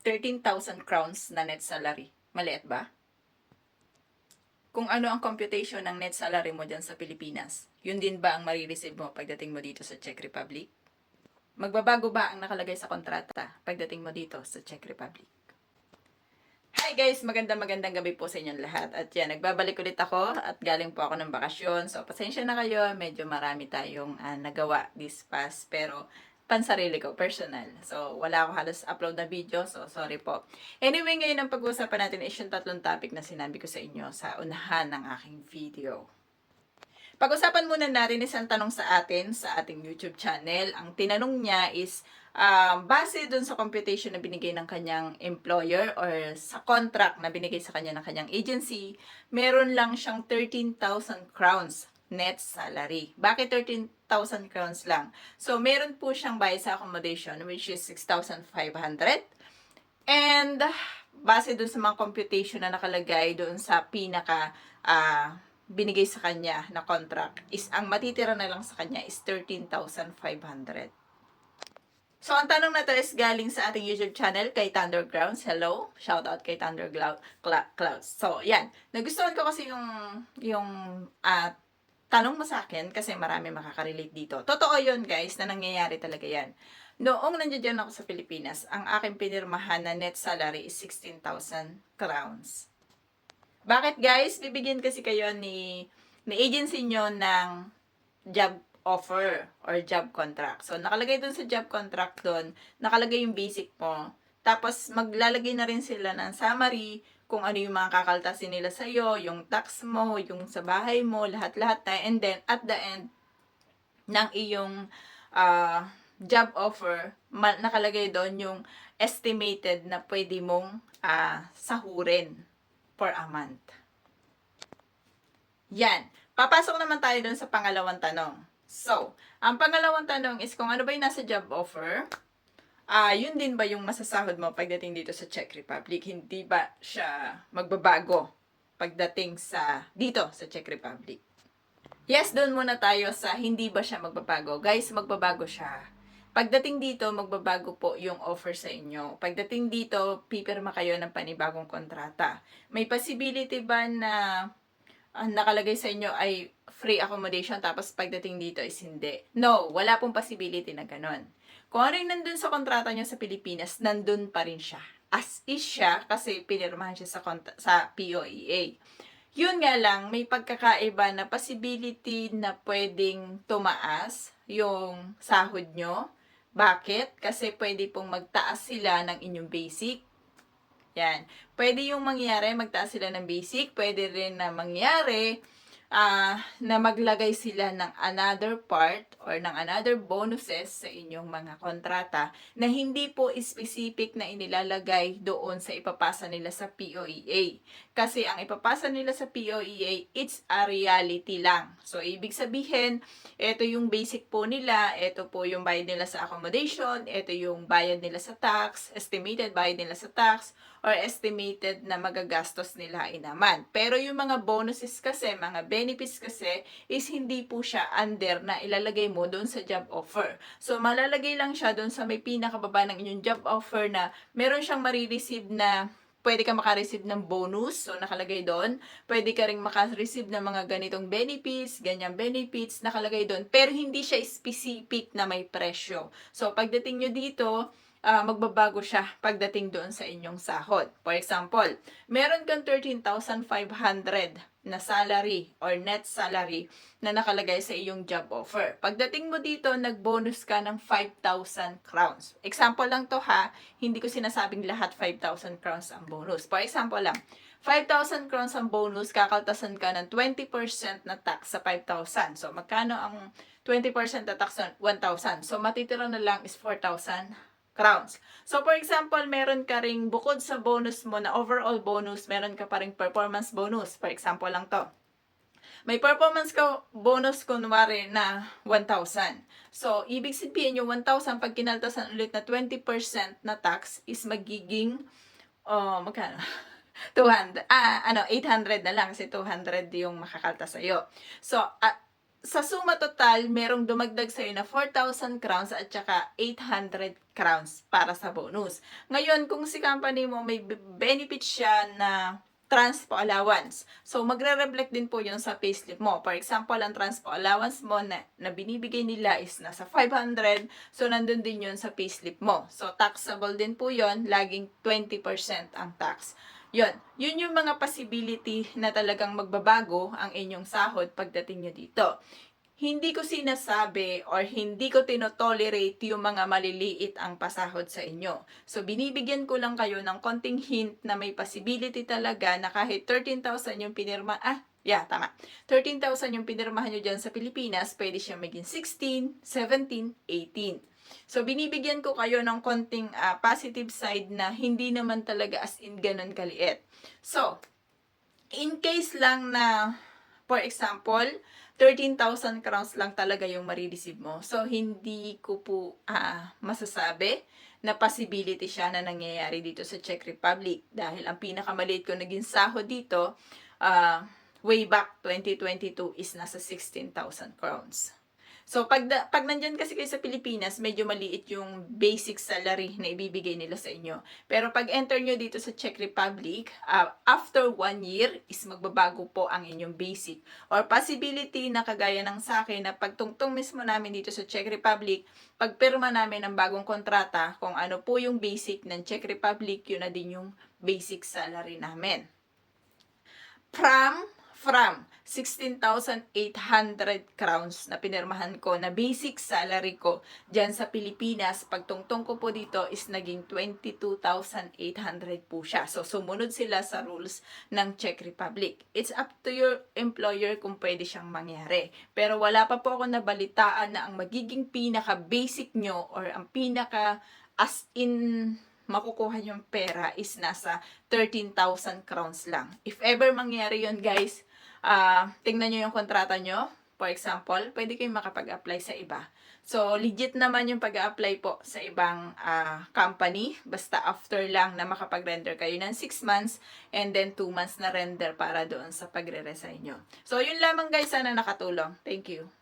13,000 crowns na net salary. Maliit ba? Kung ano ang computation ng net salary mo dyan sa Pilipinas, yun din ba ang marireceive mo pagdating mo dito sa Czech Republic? Magbabago ba ang nakalagay sa kontrata pagdating mo dito sa Czech Republic? Hi guys! Magandang magandang gabi po sa inyong lahat. At yan, nagbabalik ulit ako at galing po ako ng bakasyon. So, pasensya na kayo. Medyo marami tayong ah, nagawa this past. Pero, pansarili ko, personal. So, wala ako halos upload na video. So, sorry po. Anyway, ngayon ang pag-uusapan natin is yung tatlong topic na sinabi ko sa inyo sa unahan ng aking video. Pag-usapan muna natin isang tanong sa atin sa ating YouTube channel. Ang tinanong niya is, um, base dun sa computation na binigay ng kanyang employer or sa contract na binigay sa kanya ng kanyang agency, meron lang siyang 13,000 crowns net salary. Bakit 13,000 crowns lang? So, meron po siyang bayad sa accommodation which is 6,500. And, base dun sa mga computation na nakalagay doon sa pinaka ah, binigay sa kanya na contract is ang matitira na lang sa kanya is 13,500. So, ang tanong na to is galing sa ating YouTube channel kay Thundergrounds. Hello! Shout out kay Thunderclouds. Clouds. So, yan. Nagustuhan ko kasi yung, yung ah, tanong mo sa akin kasi marami makakarelate dito. Totoo yun, guys, na nangyayari talaga yan. Noong nandiyan ako sa Pilipinas, ang aking pinirmahan na net salary is 16,000 crowns. Bakit guys? Bibigyan kasi kayo ni, ni agency nyo ng job offer or job contract. So, nakalagay dun sa job contract dun, nakalagay yung basic mo. Tapos, maglalagay na rin sila ng summary kung ano yung mga kakaltasin nila sa'yo, yung tax mo, yung sa bahay mo, lahat-lahat na. And then, at the end ng iyong ah, job offer, nakalagay doon yung estimated na pwede mong ah, sahurin for a month. Yan. Papasok naman tayo doon sa pangalawang tanong. So, ang pangalawang tanong is kung ano ba yung nasa job offer, ah yun din ba yung masasahod mo pagdating dito sa Czech Republic? Hindi ba siya magbabago pagdating sa dito sa Czech Republic? Yes, doon muna tayo sa hindi ba siya magbabago. Guys, magbabago siya. Pagdating dito, magbabago po yung offer sa inyo. Pagdating dito, pipirma kayo ng panibagong kontrata. May possibility ba na ang nakalagay sa inyo ay free accommodation tapos pagdating dito is hindi? No, wala pong possibility na ganon. Kung ano yung nandun sa kontrata nyo sa Pilipinas, nandun pa rin siya. As is siya kasi pinirmahan siya sa, sa POEA. Yun nga lang, may pagkakaiba na possibility na pwedeng tumaas yung sahod nyo. Bakit? Kasi pwede pong magtaas sila ng inyong basic. Yan. Pwede yung mangyari, magtaas sila ng basic. Pwede rin na mangyari ah, na maglagay sila ng another part or ng another bonuses sa inyong mga kontrata na hindi po specific na inilalagay doon sa ipapasa nila sa POEA. Kasi ang ipapasa nila sa POEA, it's a reality lang. So, ibig sabihin, ito yung basic po nila, ito po yung bayad nila sa accommodation, ito yung bayad nila sa tax, estimated bayad nila sa tax, or estimated na magagastos nila inaman. Pero yung mga bonuses kasi, mga benefits kasi, is hindi po siya under na ilalagay mo doon sa job offer. So, malalagay lang siya doon sa may pinakababa ng inyong job offer na meron siyang marireceive na pwede ka makareceive ng bonus, so nakalagay doon. Pwede ka rin makareceive ng mga ganitong benefits, ganyang benefits, nakalagay doon. Pero hindi siya specific na may presyo. So, pagdating nyo dito, ah, magbabago siya pagdating doon sa inyong sahod. For example, meron kang 13,500 na salary or net salary na nakalagay sa iyong job offer. Pagdating mo dito, nag-bonus ka ng 5,000 crowns. Example lang to ha, hindi ko sinasabing lahat 5,000 crowns ang bonus. For example lang, 5,000 crowns ang bonus, kakaltasan ka ng 20% na tax sa 5,000. So, magkano ang 20% na tax sa 1,000? So, matitira na lang is 4,000 crowns. So, for example, meron ka ring bukod sa bonus mo na overall bonus, meron ka pa ring performance bonus. For example lang to. May performance ka bonus kunwari na 1,000. So, ibig sabihin yung 1,000 pag kinaltasan ulit na 20% na tax is magiging, oh, magkano? 200, ah, ano, 800 na lang kasi 200 yung makakalta sa'yo. So, ah, sa suma total, merong dumagdag sa'yo na 4,000 crowns at saka 800 crowns para sa bonus. Ngayon, kung si company mo may benefit siya na transpo allowance. So, magre-reflect din po yun sa payslip mo. For example, ang transpo allowance mo na, na binibigay nila is nasa 500. So, nandun din yun sa payslip mo. So, taxable din po yun. Laging 20% ang tax. Yun. Yun yung mga possibility na talagang magbabago ang inyong sahod pagdating nyo dito. Hindi ko sinasabi or hindi ko tinotolerate yung mga maliliit ang pasahod sa inyo. So, binibigyan ko lang kayo ng konting hint na may possibility talaga na kahit 13,000 yung pinirma, ah, yeah, tama. 13,000 yung pinirmahan nyo dyan sa Pilipinas, pwede siya maging 16, 17, 18. So, binibigyan ko kayo ng konting ah, positive side na hindi naman talaga as in ganun kaliit. So, in case lang na, for example, 13,000 crowns lang talaga yung marireceive mo. So, hindi ko po ah, masasabi na possibility siya na nangyayari dito sa Czech Republic. Dahil ang pinakamaliit ko naging sahod dito, ah, way back 2022 is nasa 16,000 crowns. So, pag, pag nandyan kasi kayo sa Pilipinas, medyo maliit yung basic salary na ibibigay nila sa inyo. Pero pag enter nyo dito sa Czech Republic, ah, after one year is magbabago po ang inyong basic. Or possibility na kagaya ng sa akin na pagtungtong mismo namin dito sa Czech Republic, pagpirma namin ng bagong kontrata, kung ano po yung basic ng Czech Republic, yun na din yung basic salary namin from from 16,800 crowns na pinirmahan ko na basic salary ko dyan sa Pilipinas. Pagtungtong ko po dito is naging 22,800 po siya. So, sumunod sila sa rules ng Czech Republic. It's up to your employer kung pwede siyang mangyari. Pero wala pa po ako nabalitaan na ang magiging pinaka-basic nyo or ang pinaka as in makukuha yung pera is nasa 13,000 crowns lang. If ever mangyari yon guys, ah tingnan nyo yung kontrata nyo. For example, pwede kayong makapag-apply sa iba. So, legit naman yung pag-apply po sa ibang ah, company. Basta after lang na makapag-render kayo ng 6 months and then 2 months na render para doon sa pagre-resign nyo. So, yun lamang guys. Sana nakatulong. Thank you.